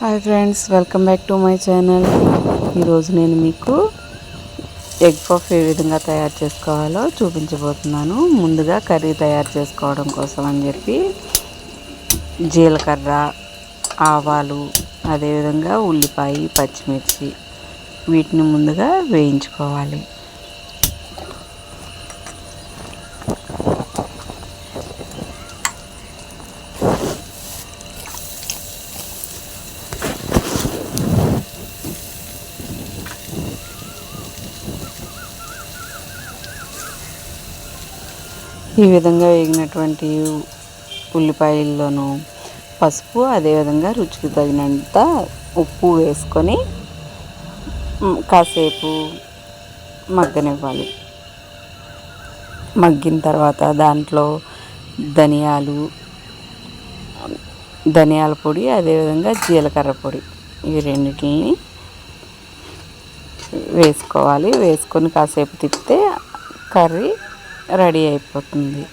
Hi friends welcome back to my channel ఈరోజు నేను మీకు ఎగ్ పఫ్ ఏ విధంగా తయారు చేసుకోవాలో చూపించబోతున్నాను. ముందుగా కర్రీ తయారు చేసుకోవడం కోసం అని చెప్పి జీలకర్ర ఆవాలు అదేవిధంగా ఉల్లిపాయ పచ్చిమిర్చి వీటిని ముందుగా వేయించుకోవాలి. ఈ విధంగా వేగినటువంటి ఉల్లిపాయల్లోనూ పసుపు అదేవిధంగా రుచికి తగినంత ఉప్పు వేసుకొని కాసేపు మగ్గనివ్వాలి. మగ్గిన తర్వాత దాంట్లో ధనియాలు ధనియాల పొడి అదేవిధంగా జీలకర్ర పొడి ఇవి రెండింటిని వేసుకోవాలి. వేసుకొని కాసేపు తిప్పితే కర్రీ రెడీ అయిపోతుంది.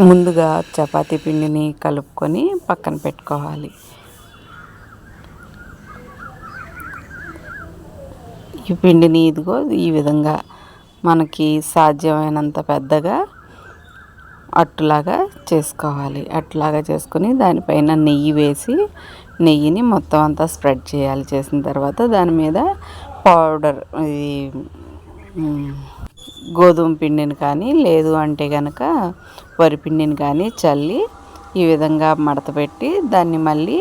ముందుగా చపాతీ పిండిని కలుపుకొని పక్కన పెట్టుకోవాలి. ఈ పిండిని ఇదిగో ఈ విధంగా మనకి సాధ్యమైనంత పెద్దగా అట్టులాగా చేసుకోవాలి. అట్టులాగా చేసుకొని దానిపైన నెయ్యి వేసి నెయ్యిని మొత్తం అంతా స్ప్రెడ్ చేయాలి. చేసిన తర్వాత దాని మీద పౌడర్ ఇది గోధుమ పిండిని కానీ లేదు అంటే కనుక వరిపిండిని కానీ చల్లి ఈ విధంగా మడత పెట్టి దాన్ని మళ్ళీ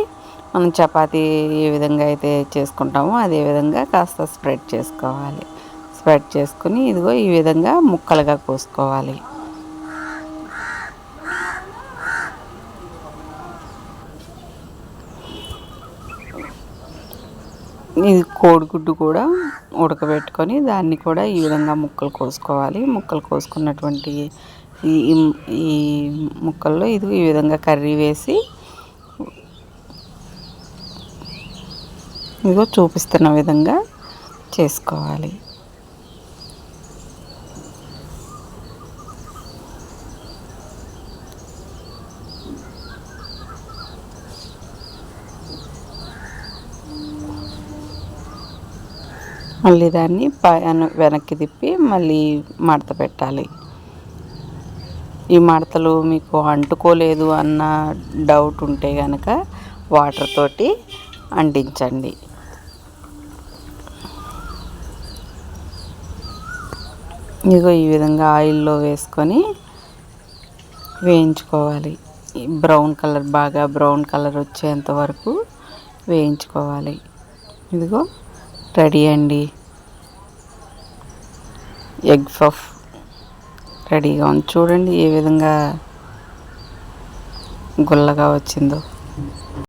మనం చపాతీ ఏ విధంగా అయితే చేసుకుంటామో అదే విధంగా కాస్త స్ప్రెడ్ చేసుకోవాలి. స్ప్రెడ్ చేసుకుని ఇదిగో ఈ విధంగా ముక్కలుగా కోసుకోవాలి. ఇది కోడిగుడ్డు కూడా ఉడకబెట్టుకొని దాన్ని కూడా ఈ విధంగా ముక్కలు కోసుకోవాలి. ముక్కలు కోసుకున్నటువంటి ఈ ఈ ముక్కల్లో ఇది ఈ విధంగా కర్రీ వేసి ఇదిగో చూపిస్తున్న విధంగా చేసుకోవాలి. మళ్ళీ దాన్ని వెనక్కి తిప్పి మళ్ళీ మడత పెట్టాలి. ఈ మడతలు మీకు అంటుకోలేదు అన్న డౌట్ ఉంటే కనుక వాటర్ తోటి అంటించండి. ఇదిగో ఈ విధంగా ఆయిల్లో వేసుకొని వేయించుకోవాలి. బ్రౌన్ కలర్ బాగా బ్రౌన్ కలర్ వచ్చేంత వరకు వేయించుకోవాలి. ఇదిగో రెడీ అండి. ఎగ్ పఫ్ రెడీగా ఉంది. చూడండి ఏ విధంగా గుల్లగా వచ్చిందో.